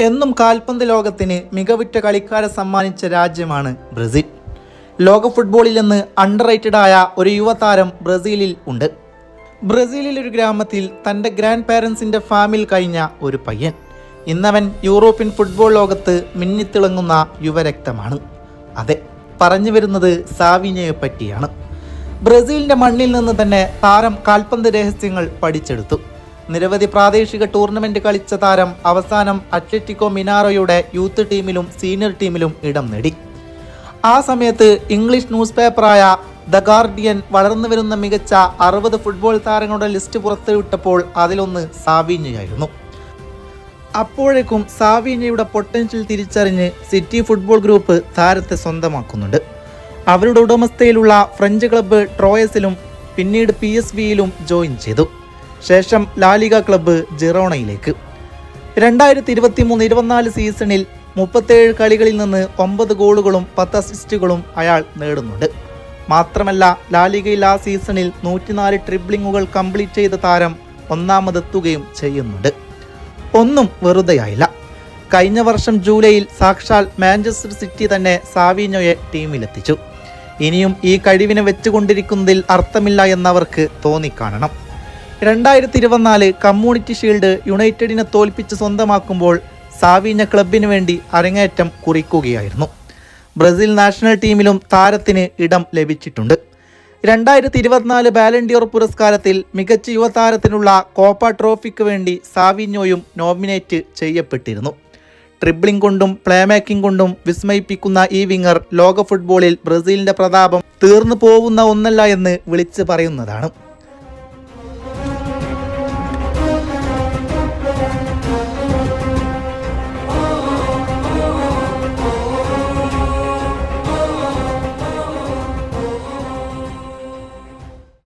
എന്നും കാൽപന്ത് ലോകത്തിന് മികവുറ്റ കളിക്കാരെ സമ്മാനിച്ച രാജ്യമാണ് ബ്രസീൽ. ലോക ഫുട്ബോളിൽ നിന്ന് അണ്ടർ ആയ ഒരു യുവതാരം ബ്രസീലിൽ ഉണ്ട്. ബ്രസീലിൽ ഒരു ഗ്രാമത്തിൽ തന്റെ ഗ്രാൻഡ് പാരൻസിന്റെ ഫാമിൽ കഴിഞ്ഞ ഒരു പയ്യൻ. ഇന്നവൻ യൂറോപ്യൻ ഫുട്ബോൾ ലോകത്ത് മിന്നിത്തിളങ്ങുന്ന യുവരക്തമാണ്. അതെ പറഞ്ഞു വരുന്നത് സാവിനയെ പറ്റിയാണ്. ബ്രസീലിന്റെ മണ്ണിൽ നിന്ന് തന്നെ താരം കാൽപന്ത് രഹസ്യങ്ങൾ പഠിച്ചെടുത്തു. നിരവധി പ്രാദേശിക ടൂർണമെന്റ് കളിച്ച താരം അവസാനം അത്ലറ്റിക്കോ മിനാറോയുടെ യൂത്ത് ടീമിലും സീനിയർ ടീമിലും ഇടം നേടി. ആ സമയത്ത് ഇംഗ്ലീഷ് ന്യൂസ് പേപ്പറായ ദ ഗാർഡിയൻ വളർന്നു വരുന്ന മികച്ച അറുപത് ഫുട്ബോൾ താരങ്ങളുടെ ലിസ്റ്റ് പുറത്തുവിട്ടപ്പോൾ അതിലൊന്ന് സാവീഞ്ഞയായിരുന്നു. അപ്പോഴേക്കും സാവീഞ്ഞയുടെ പൊട്ടൻഷ്യൽ തിരിച്ചറിഞ്ഞ് സിറ്റി ഫുട്ബോൾ ഗ്രൂപ്പ് താരത്തെ സ്വന്തമാക്കുന്നുണ്ട്. അവരുടെ ഉടമസ്ഥയിലുള്ള ഫ്രഞ്ച് ക്ലബ്ബ് ട്രോയസിലും പിന്നീട് പി എസ് വിയിലും ജോയിൻ ചെയ്തു. ശേഷം ലാലിക ക്ലബ്ബ് ജിറോണയിലേക്ക്. രണ്ടായിരത്തി ഇരുപത്തി മൂന്ന് ഇരുപത്തിനാല് സീസണിൽ മുപ്പത്തേഴ് കളികളിൽ നിന്ന് ഒമ്പത് ഗോളുകളും പത്ത് അസിസ്റ്റുകളും അയാൾ നേടുന്നുണ്ട്. മാത്രമല്ല ലാലിഗയിൽ ആ സീസണിൽ നൂറ്റിനാല് ട്രിബ്ലിങ്ങുകൾ കംപ്ലീറ്റ് ചെയ്ത താരം ഒന്നാമതെത്തുകയും ചെയ്യുന്നുണ്ട്. ഒന്നും വെറുതെയായില്ല. കഴിഞ്ഞ വർഷം ജൂലൈയിൽ സാക്ഷാൽ മാഞ്ചസ്റ്റർ സിറ്റി തന്നെ സാവീനോയെ ടീമിലെത്തിച്ചു. ഇനിയും ഈ കഴിവിനെ വെച്ചുകൊണ്ടിരിക്കുന്നതിൽ അർത്ഥമില്ല എന്നവർക്ക് തോന്നിക്കാണണം. രണ്ടായിരത്തി ഇരുപത്തിനാല് കമ്മ്യൂണിറ്റി ഷീൽഡ് യുണൈറ്റഡിനെ തോൽപ്പിച്ച് സ്വന്തമാക്കുമ്പോൾ സാവീഞ്ഞ ക്ലബിന് വേണ്ടി അരങ്ങേറ്റം കുറിക്കുകയായിരുന്നു. ബ്രസീൽ നാഷണൽ ടീമിലും താരത്തിന് ഇടം ലഭിച്ചിട്ടുണ്ട്. രണ്ടായിരത്തി ഇരുപത്തിനാല് ബാലൻഡിയോർ പുരസ്കാരത്തിൽ മികച്ച യുവതാരത്തിനുള്ള കോപ്പ ട്രോഫിക്ക് വേണ്ടി സാവിഞ്ഞോയും നോമിനേറ്റ് ചെയ്യപ്പെട്ടിരുന്നു. ട്രിബ്ലിംഗ് കൊണ്ടും പ്ലേമേക്കിംഗ് കൊണ്ടും വിസ്മയിപ്പിക്കുന്ന ഈ വിങ്ങർ ലോക ഫുട്ബോളിൽ ബ്രസീലിന്റെ പ്രതാപം തീർന്നു പോകുന്ന ഒന്നല്ല എന്ന് വിളിച്ചു പറയുന്നതാണ്.